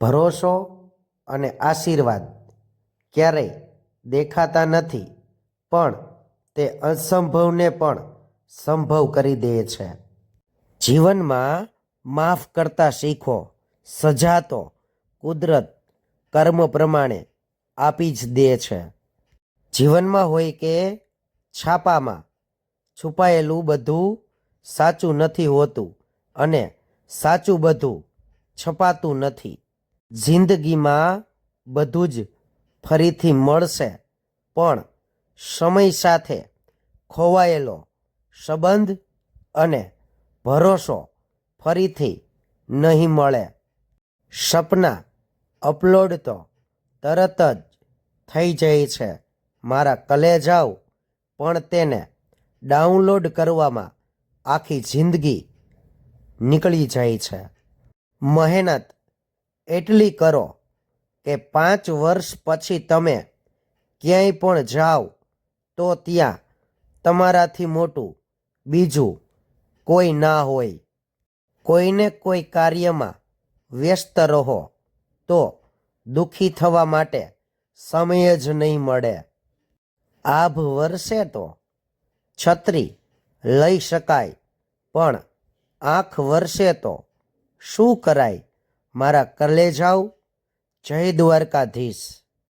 ભરોસો અને આશીર્વાદ ક્યારેય દેખાતા નથી, પણ તે અસંભવને પણ સંભવ કરી દે છે. જીવનમાં માફ કરતા શીખો સજા તો કુદરત કર્મ પ્રમાણે આપી જ દે છે. જીવનમાં હોય કે છાપામાં છુપાયેલું બધું સાચું નથી હોતું અને સાચું બધું છપાતું નથી. જિંદગીમાં બધું જ ફરીથી મળશે, પણ સમય સાથે ખોવાયેલો સંબંધ અને ભરોસો ફરીથી નહીં મળે. સપના અપલોડ તો તરત જ થઈ જાય છે, મારા કલેજાઓ, પણ તેને ડાઉનલોડ કરવામાં આખી જિંદગી નીકળી જાય છે. મહેનત એટલી કરો કે પાંચ વર્ષ પછી તમે ક્યાંય પણ જાઓ તો ત્યાં તમારાથી મોટું બીજું કોઈ ના હોય. કોઈને કોઈ કાર્યમાં વ્યસ્ત રહો તો દુઃખી થવા માટે સમય જ નહીં મળે. આભ વર્ષે તો છત્રી લઈ શકાય, પણ આંખ વર્ષે તો શું કરાય? મારા કરલે કલેજાઓ જય દ્વારકાધીશ.